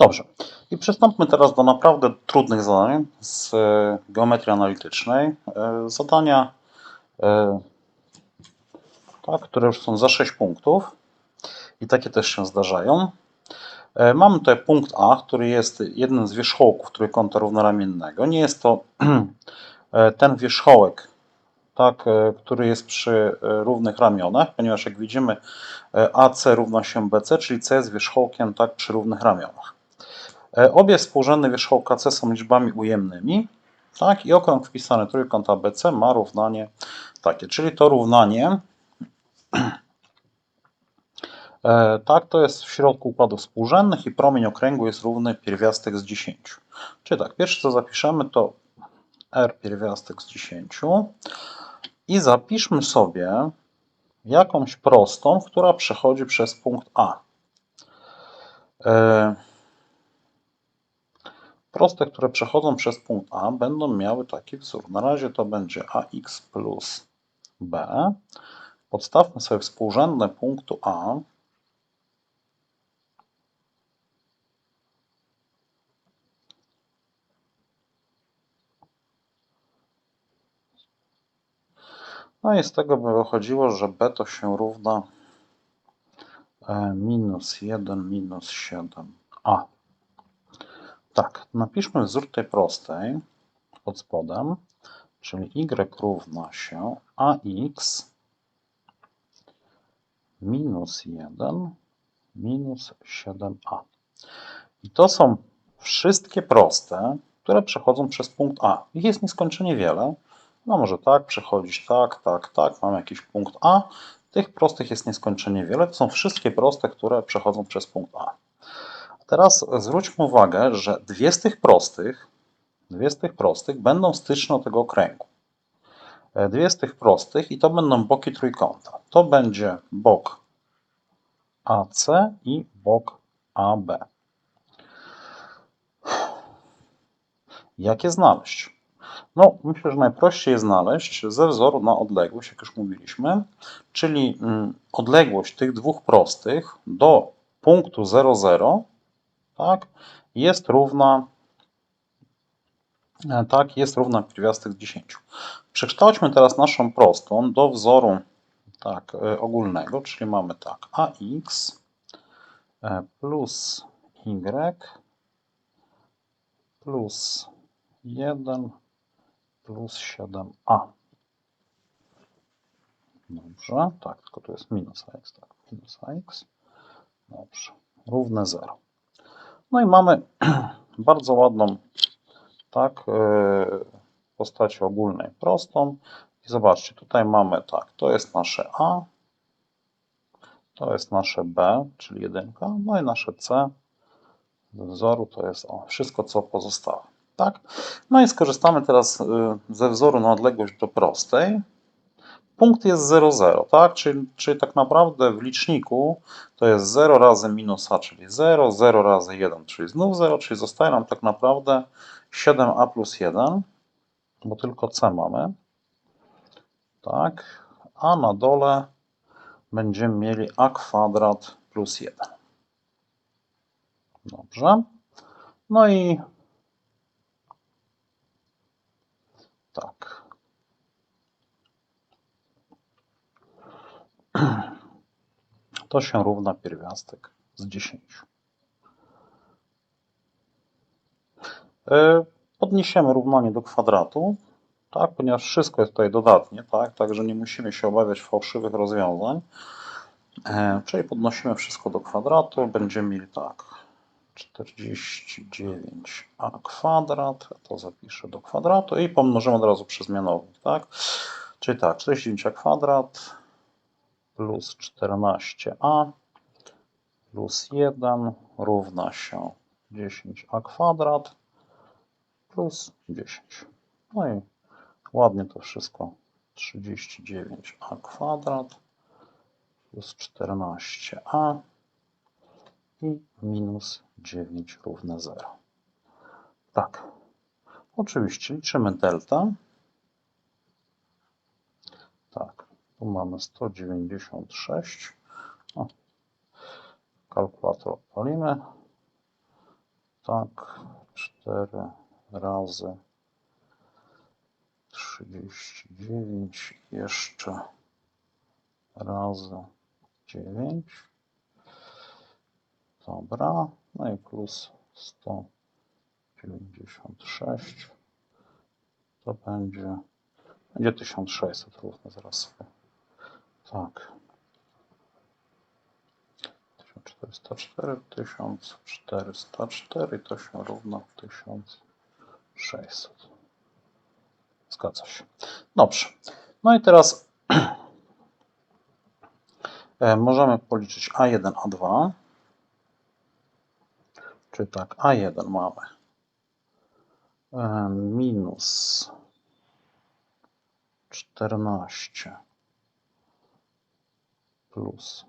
Dobrze. I przystąpmy teraz do naprawdę trudnych zadań z e, geometrii analitycznej. E, Zadania, e, tak, które już są za 6 punktów i takie też się zdarzają. Mamy tutaj punkt A, który jest jednym z wierzchołków trójkąta równoramiennego. Nie jest to ten wierzchołek, tak, który jest przy równych ramionach, ponieważ jak widzimy AC równa się BC, czyli C jest wierzchołkiem tak, przy równych ramionach. E, Obie współrzędne wierzchołka C są liczbami ujemnymi, tak, i okrąg wpisany trójkąt ABC ma równanie takie, czyli to równanie e, tak, to jest w środku układów współrzędnych i promień okręgu jest równy pierwiastek z 10. Czyli tak, pierwsze co zapiszemy to R pierwiastek z 10 i zapiszmy sobie jakąś prostą, która przechodzi przez punkt A. E, Proste, które przechodzą przez punkt A, będą miały taki wzór. Na razie to będzie ax plus b. Podstawmy sobie współrzędne punktu A. No i z tego by wychodziło, że b to się równa e, minus 1 minus 7a. Tak, napiszmy wzór tej prostej pod spodem, czyli y równa się ax minus 1 minus 7a. I to są wszystkie proste, które przechodzą przez punkt A. Ich jest nieskończenie wiele. No może tak, przechodzić tak, tak, tak, mamy jakiś punkt A. Tych prostych jest nieskończenie wiele. To są wszystkie proste, które przechodzą przez punkt A. Teraz zwróćmy uwagę, że dwie z tych prostych, dwie z tych prostych będą styczne tego okręgu. E, Dwie z tych prostych i to będą boki trójkąta. To będzie bok AC i bok AB. Jak je znaleźć? No, myślę, że najprościej je znaleźć ze wzoru na odległość, jak już mówiliśmy, czyli mm, odległość tych dwóch prostych do punktu 0,0 tak, jest równa e, tak, jest równa pierwiastek z 10. Przekształćmy teraz naszą prostą do wzoru tak, e, ogólnego, czyli mamy tak ax e, plus y plus 1 plus 7a. Dobrze, tak, tylko tu jest minus ax, tak, minus ax. Dobrze, równe 0. No i mamy bardzo ładną tak, yy, postaci ogólnej prostą. I zobaczcie, tutaj mamy tak, to jest nasze A, to jest nasze B, czyli jedynka, no i nasze C wzoru to jest o, wszystko, co pozostałe. Tak? No i skorzystamy teraz y, ze wzoru na odległość do prostej. Punkt jest 0, 0, tak? Czyli, czyli tak naprawdę w liczniku to jest 0 razy minus a, czyli 0, 0 razy 1, czyli znów 0, czyli zostaje nam tak naprawdę 7a plus 1, bo tylko c mamy. Tak, a na dole będziemy mieli a kwadrat plus 1. Dobrze. No i tak. To się równa pierwiastek z 10. E, Podniesiemy równanie do kwadratu, tak, ponieważ wszystko jest tutaj dodatnie, tak, także nie musimy się obawiać fałszywych rozwiązań. E, Czyli podnosimy wszystko do kwadratu, będziemy mieli tak, 49a kwadrat, to zapiszę do kwadratu i pomnożymy od razu przez mianownik, tak? Czyli tak, 49a kwadrat plus 14a plus 1 równa się 10a kwadrat plus 10. No i ładnie to wszystko 39a kwadrat plus 14a i minus 9 równe 0. Tak. Oczywiście liczymy delta. Tak, tu mamy 196. O, kalkulator odpalimy. tak, 4 razy 39 jeszcze razy 9. Dobra, no i plus 196. To będzie, będzie 1600 równe, zaraz sobie. Tak. 1404, 1404 to się równa 1600. Zgadza się. Dobrze. No i teraz e, możemy policzyć A1, A2. Czyli tak, A1 mamy e, minus 14 plus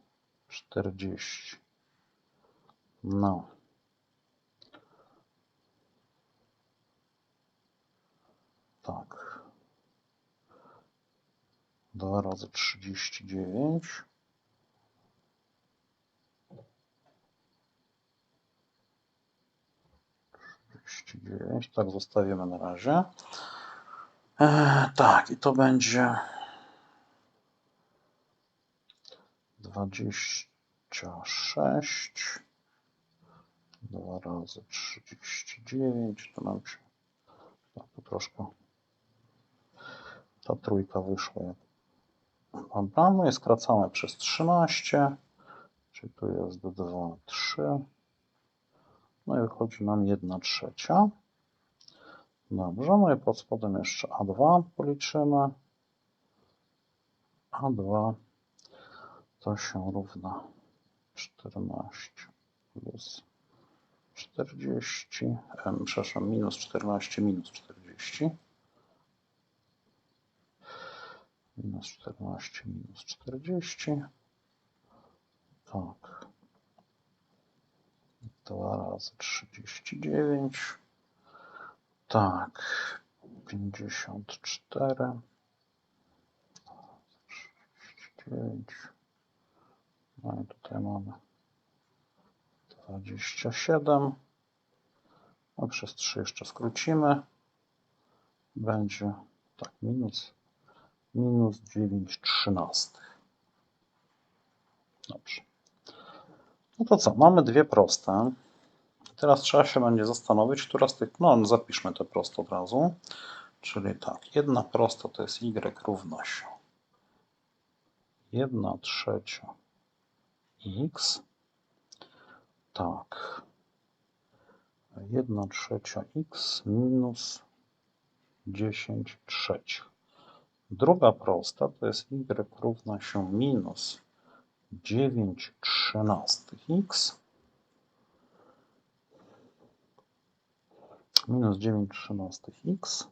40 no. Tak. 2 razy 39. Trzydzieści dziewięć, tak zostawimy na razie. E, tak, i to będzie dwadzieścia sześć. 2 razy 39, to nam się tak, tu troszkę ta trójka wyszła. Dobra, no i skracamy przez 13, czyli tu jest 2, 3. No i wychodzi nam 1 trzecia. Dobrze, no i pod spodem jeszcze A2 policzymy. A2 to się równa 14 plus 40, em, przepraszam, minus 14, minus 40. Minus 14, minus 40. Tak. 2 razy 39. Tak. 54. 39. No i tutaj mamy 27. No przez 3 jeszcze skrócimy. Będzie tak minus minus 9 trzynastych. Dobrze. No to co? Mamy dwie proste. Teraz trzeba się będzie zastanowić, która z tych. No, zapiszmy te proste od razu. Czyli tak, jedna prosta to jest y równa się 1 trzecia x. Tak. 1 trzecia x minus 10 trzecich. Druga prosta to jest y równa się minus 9 trzynastych x minus 9 trzynastych x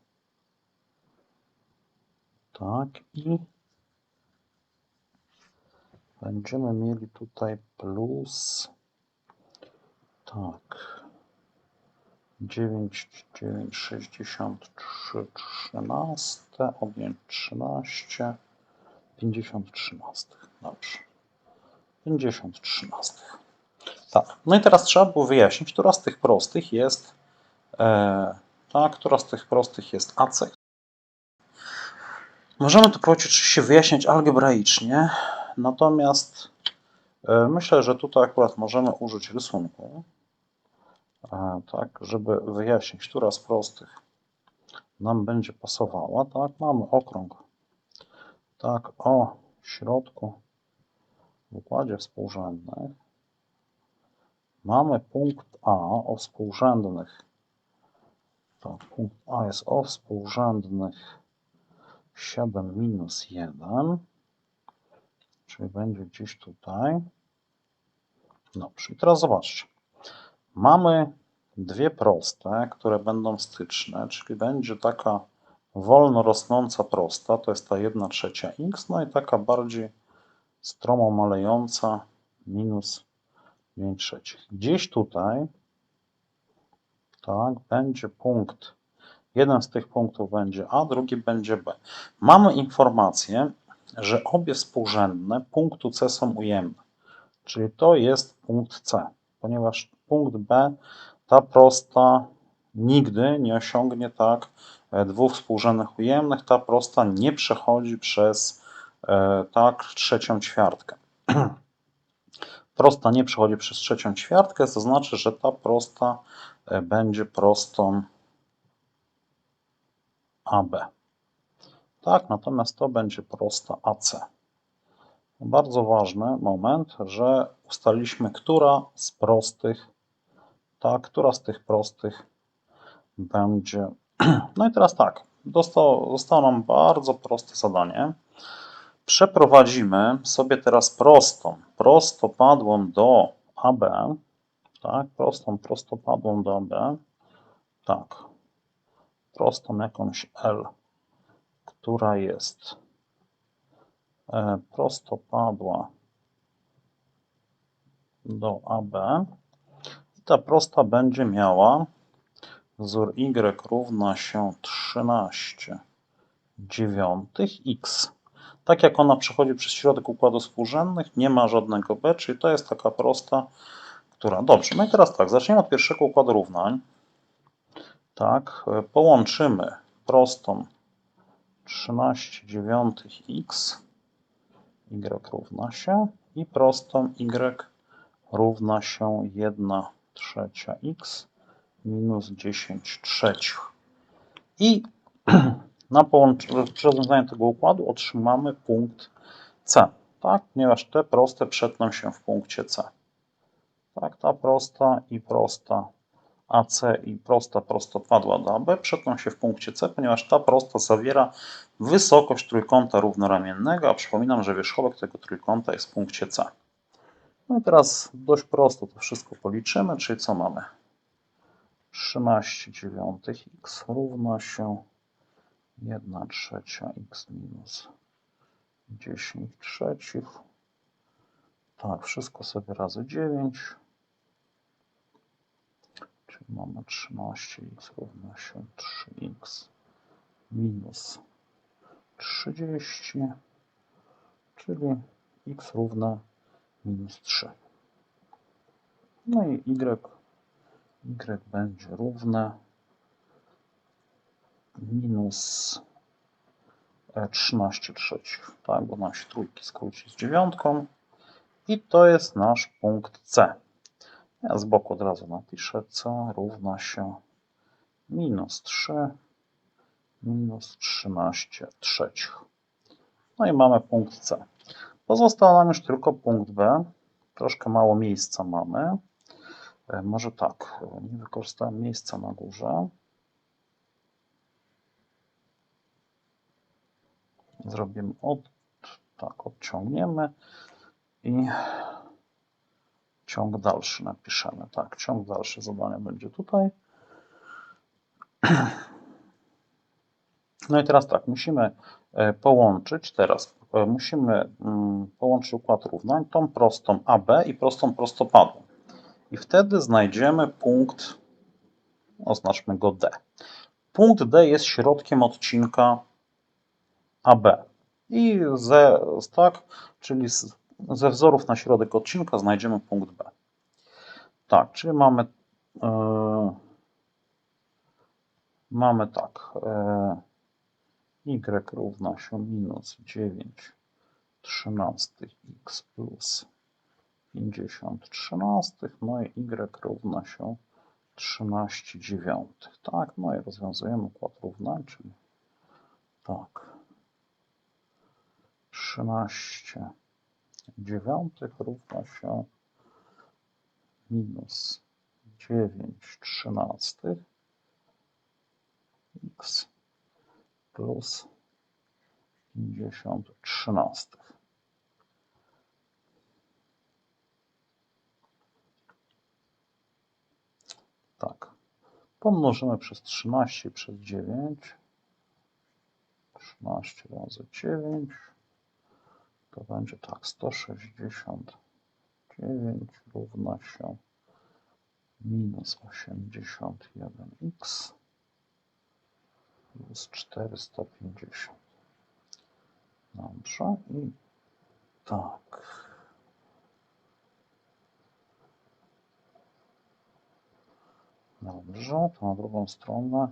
tak i będziemy mieli tutaj plus tak 9, 9, 63, 13, odjąć 13, 50 trzynastych. Dobrze. 50 trzynastych. Tak. No i teraz trzeba było wyjaśnić, która z tych prostych jest e, ta, która z tych prostych jest AC. Możemy to oczywiście wyjaśniać algebraicznie, natomiast e, myślę, że tutaj akurat możemy użyć rysunku. E, tak, żeby wyjaśnić, która z prostych nam będzie pasowała, tak, mamy okrąg, tak, o środku w układzie współrzędnych, mamy punkt A o współrzędnych, tak, punkt A jest o współrzędnych 7 minus 1, czyli będzie gdzieś tutaj. Dobrze, i teraz zobaczcie. Mamy dwie proste, które będą styczne, czyli będzie taka wolno rosnąca prosta, to jest ta 1 trzecia x, no i taka bardziej stromo malejąca minus 5 trzecich. Gdzieś tutaj tak, będzie punkt, jeden z tych punktów będzie A, drugi będzie B. Mamy informację, że obie współrzędne punktu C są ujemne, czyli to jest punkt C ponieważ punkt B ta prosta nigdy nie osiągnie tak e, dwóch współrzędnych ujemnych. Ta prosta nie przechodzi przez e, tak trzecią ćwiartkę. prosta nie przechodzi przez trzecią ćwiartkę, to znaczy, że ta prosta e, będzie prostą AB. Tak, natomiast to będzie prosta AC. Bardzo ważny moment, że ustaliliśmy, która z prostych, tak, która z tych prostych będzie. No i teraz tak, dostał, zostało nam bardzo proste zadanie. Przeprowadzimy sobie teraz prostą, prostopadłą do AB, tak, prostą prostopadłą do AB, tak, prostą jakąś L, która jest e, prostopadła do AB i ta prosta będzie miała wzór y równa się 13 dziewiątych x. Tak jak ona przechodzi przez środek układu współrzędnych, nie ma żadnego b, czyli to jest taka prosta, która... Dobrze, no i teraz tak, zaczniemy od pierwszego układu równań. Tak, połączymy prostą 13 dziewiątych x, y równa się i prostą y równa się 1 trzecia x minus 10 trzecich. I na rozwiązaniu tego układu otrzymamy punkt C, tak? ponieważ te proste przetną się w punkcie C. Tak, ta prosta i prosta AC i prosta prostopadła do AB przetną się w punkcie C, ponieważ ta prosta zawiera wysokość trójkąta równoramiennego, a przypominam, że wierzchołek tego trójkąta jest w punkcie C. No i teraz dość prosto to wszystko policzymy, czyli co mamy? 13 dziewiątych x równa się 1 trzecia x minus 10 trzecich. Tak, wszystko sobie razy 9. Czyli mamy 13x równa się 3x minus 30, czyli x równa minus 3. No i y y będzie równe minus 13 trzecich, tak, bo nam się trójki skróci z dziewiątką i to jest nasz punkt C. Ja z boku od razu napiszę C równa się minus 3 minus 13 trzecich. No i mamy punkt C. Pozostał nam już tylko punkt B. Troszkę mało miejsca mamy. E, może tak, e, nie wykorzystałem miejsca na górze. Zrobimy od, tak, odciągniemy i ciąg dalszy napiszemy. Tak, ciąg dalszy zadania będzie tutaj. No i teraz tak, musimy e, połączyć teraz, musimy mm, połączyć układ równań, tą prostą AB i prostą prostopadłą. I wtedy znajdziemy punkt, oznaczmy go D. Punkt D jest środkiem odcinka AB. I ze, tak, czyli z, ze wzorów na środek odcinka znajdziemy punkt B. Tak, czyli mamy, yy, mamy tak, yy, y równa się minus 9 trzynastych x plus 50 trzynastych, no i y równa się 13 dziewiątych. Tak, no i rozwiązujemy układ równań, czyli tak. 13 dziewiątych równa się minus 9 trzynastych x plus 50 trzynastych. Tak. Pomnożymy przez 13 przez 9. 13 razy 9. To będzie tak. 169 równa się minus 81x plus 450. Dobrze. I tak. Dobrze, to na drugą stronę.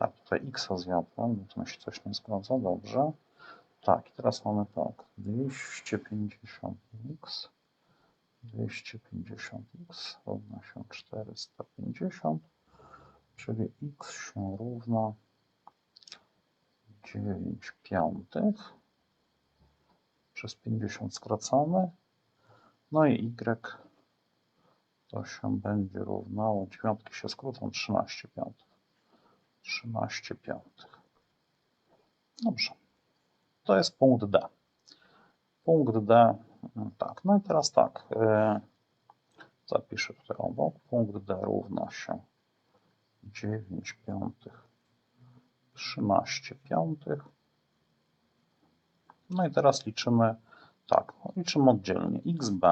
Tak, tutaj x zjadłem, bo to mi się coś nie zgadza, dobrze. Tak, i teraz mamy tak, 250x, 250x równa się 450, czyli x się równa 9 piątych przez 50 skracamy, no i y to się będzie równało, dziewiątki się skrócą, 13 piątych. 13 piątych. Dobrze. To jest punkt D. Punkt D, mm, tak. No i teraz tak. e, Zapiszę tutaj obok. Punkt D równa się 9 piątych, 13 piątych. No i teraz liczymy, tak, liczymy oddzielnie. XB,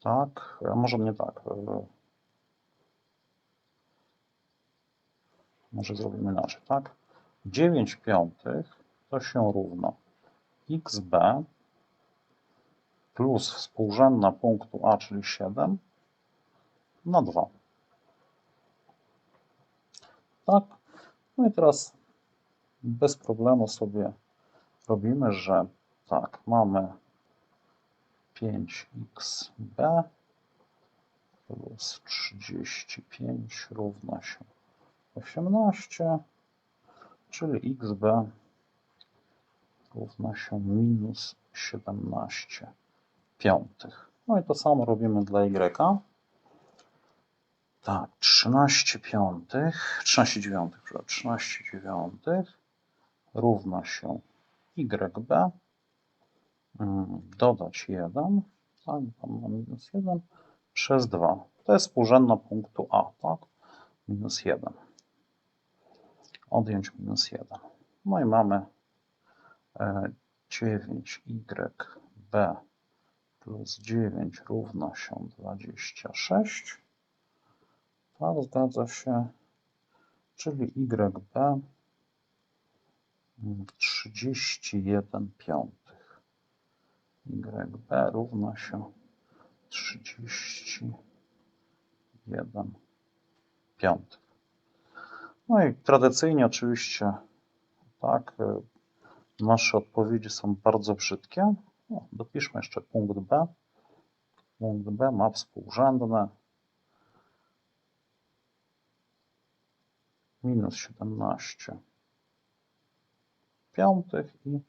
tak, może nie tak. Może zrobimy inaczej, tak? 9 piątych to się równa xb plus współrzędna punktu a, czyli 7 na 2. Tak? No i teraz bez problemu sobie robimy, że tak, mamy 5xb plus 35 równa się 18, czyli xb równa się minus 17 piątych. No i to samo robimy dla y. Tak, 13 piątych, 13 dziewiątych, przepraszam, 13 dziewiątych równa się yb, mm, dodać 1, tak, tam mam minus 1, przez 2. To jest współrzędna punktu A, tak? Minus 1 odjąć minus 1. No i mamy 9yb plus 9 równa się 26. Tak, zgadza się. Czyli yb 31 piątych. yb równa się 31 piątych. No i tradycyjnie oczywiście tak, y, nasze odpowiedzi są bardzo brzydkie. No, dopiszmy jeszcze punkt B. Punkt B ma współrzędne minus 17 piątych i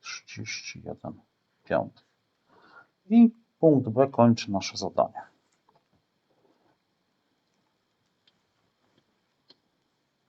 31 piątych. I punkt B kończy nasze zadanie.